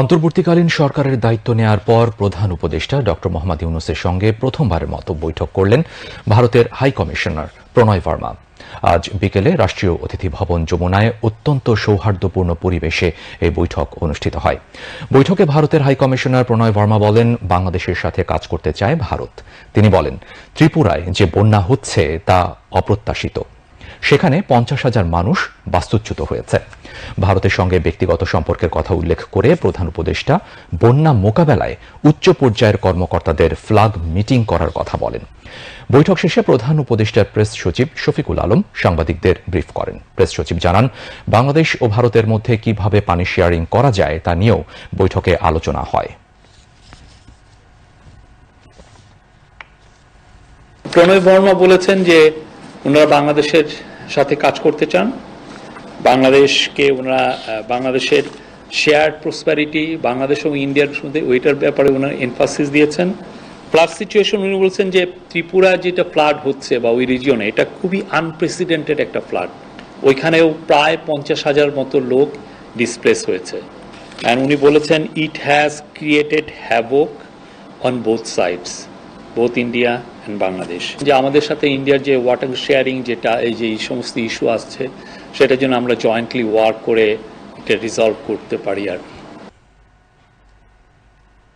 অন্তর্বর্তীকালীন সরকারের দায়িত্ব নেয়ার পর প্রধান উপদেষ্টা ড. মোহাম্মদ ইউনুসের সঙ্গে প্রথমবারের মতো বৈঠক করলেন ভারতের হাই কমিশনার প্রণয় ভার্মা। আজ বিকেলে রাষ্ট্রীয় অতিথি ভবন যমুনায় অত্যন্ত সৌহার্দ্যপূর্ণ পরিবেশে এই বৈঠক অনুষ্ঠিত হয়। বৈঠকে ভারতের হাই কমিশনার প্রণয় ভার্মা বলেন, বাংলাদেশের সাথে কাজ করতে চায় ভারত। তিনি বলেন, ত্রিপুরায় যে বন্যা হচ্ছে তা অপ্রত্যাশিত। সেখানে পঞ্চাশ হাজার মানুষ বাস্তুচ্যুত হয়েছে। ভারতের সঙ্গে ব্যক্তিগত সম্পর্কের কথা উল্লেখ করে প্রধান উপদেষ্টা বন্যা মোকাবেলায় উচ্চ পর্যায়ের কর্মকর্তাদের ফ্লাগ মিটিং করার কথা বলেন। বৈঠক শেষে প্রধান উপদেষ্টার প্রেস সচিব শফিকুল আলম সাংবাদিকদের ব্রিফ করেন। প্রেস সচিব জানান, বাংলাদেশ ও ভারতের মধ্যে কীভাবে পানি শেয়ারিং করা যায় তা নিয়েও বৈঠকে আলোচনা হয়। প্রণয় বর্মা বলেছেন যে ওনারা বাংলাদেশের সাথে কাজ করতে চান। বাংলাদেশকে ওনারা বাংলাদেশের শেয়ার প্রসপ্যারিটি বাংলাদেশ এবং ইন্ডিয়ার মধ্যে ওইটার ব্যাপারে ওনারা এনফাসিস দিয়েছেন। ফ্লাড সিচুয়েশন উনি বলছেন যে ত্রিপুরা যেটা ফ্লাড হচ্ছে বা ওই রিজিয়নে এটা খুবই আনপ্রেসিডেন্টেড একটা ফ্লাড ওইখানেও প্রায় পঞ্চাশ হাজার মতো লোক ডিসপ্লেস হয়েছে। অ্যান্ড উনি বলেছেন it has created havoc on both sides both India and Bangladesh. যে আমাদের সাথে ইন্ডিয়ার যে ওয়াটার শেয়ারিং যেটা, এই যে এই সমস্ত ইস্যু আসছে, সেটার জন্য আমরা জয়েন্টলি ওয়ার্ক করে এটা রিজলভ করতে পারি আর কি।